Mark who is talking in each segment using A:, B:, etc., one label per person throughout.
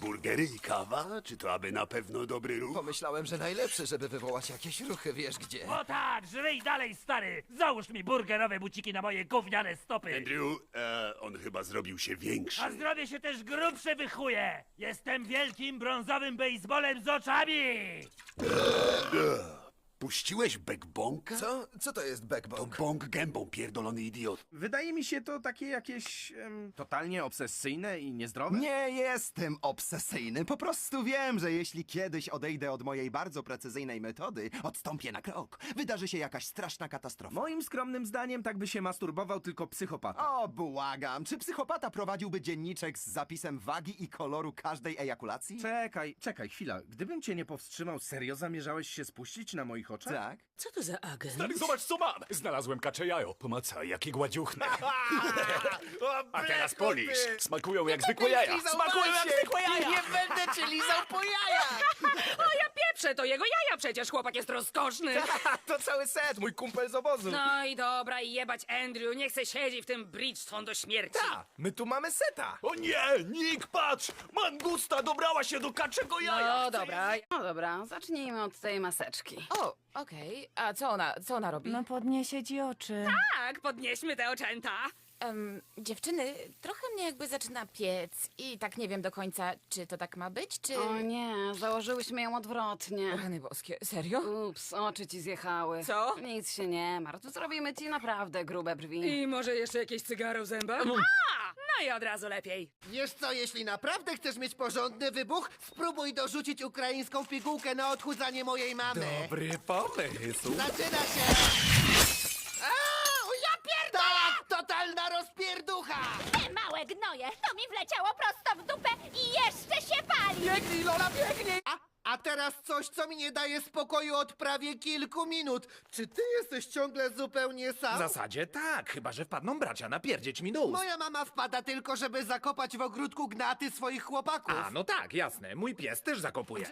A: Burgery i kawa? Czy to aby na pewno dobry ruch?
B: Pomyślałem, że najlepsze, żeby wywołać jakieś ruchy, wiesz gdzie.
C: O tak, żyj dalej, stary! Załóż mi burgerowe buciki na moje gówniane stopy!
A: Andrew, e, on chyba zrobił się większy.
C: A zrobię się też grubszy wychuje! Jestem wielkim brązowym baseballem z oczami!
A: Puściłeś backbonka?
B: Co? Co to jest
A: To
B: backbone?
A: bąk gębą, pierdolony idiot.
D: Wydaje mi się to takie jakieś em, totalnie obsesyjne i niezdrowe.
E: Nie jestem obsesyjny. Po prostu wiem, że jeśli kiedyś odejdę od mojej bardzo precyzyjnej metody, odstąpię na krok, wydarzy się jakaś straszna katastrofa.
D: Moim skromnym zdaniem tak by się masturbował tylko psychopata.
E: O, błagam. Czy psychopata prowadziłby dzienniczek z zapisem wagi i koloru każdej ejakulacji?
D: Czekaj, czekaj, chwila. Gdybym cię nie powstrzymał, serio zamierzałeś się spuścić na moich oczach?
E: Tak.
F: Co to za agent?
G: Stary, zobacz co mam! Znalazłem kacze jajo. Pomacaj, jakie gładziuchne. A teraz polisz. Smakują jak zwykłe jaja. Smakują jak zwykłe jaja!
B: Nie będę cię lizał po jajach!
F: O, ja pieprzę, to jego jaja przecież, chłopak jest rozkoszny.
B: to cały set, mój kumpel z obozu.
F: No i dobra, i jebać Andrew, niech se siedzi w tym Bridgestone do śmierci.
B: Ta, my tu mamy seta.
G: O nie! Nick, patrz! Mangusta dobrała się do kaczego jaja!
F: No dobra,
H: No dobra, zacznijmy od tej maseczki.
I: O, okej. A co ona, co ona robi?
J: No podniesie ci oczy.
F: tak, podnieśmy te oczęta.
I: Em, dziewczyny, trochę mnie jakby zaczyna piec i tak nie wiem do końca, czy to tak ma być, czy...
H: O nie, założyłyśmy ją odwrotnie.
I: Rany boskie, serio?
H: Ups, oczy ci zjechały.
F: Co?
H: Nic się nie martw, zrobimy ci naprawdę grube brwi.
F: I może jeszcze jakieś cygaro w zębach?
H: Mm.
F: A, no i od razu lepiej.
B: Wiesz co, jeśli naprawdę chcesz mieć porządny wybuch, spróbuj dorzucić ukraińską pigułkę na odchudzanie mojej mamy.
G: Dobry pomysł.
B: Zaczyna się!
K: Małe gnoje, to mi wleciało prosto w dupę i jeszcze się pali!
B: Biegnij, Lola, biegnij! A, a teraz coś, co mi nie daje spokoju od prawie kilku minut. Czy ty jesteś ciągle zupełnie sam?
D: W zasadzie tak, chyba że wpadną bracia napierdzieć mi do ust.
B: Moja mama wpada tylko, żeby zakopać w ogródku gnaty swoich chłopaków.
D: A, no tak, jasne. Mój pies też zakopuje.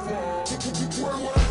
L: And take like it's real.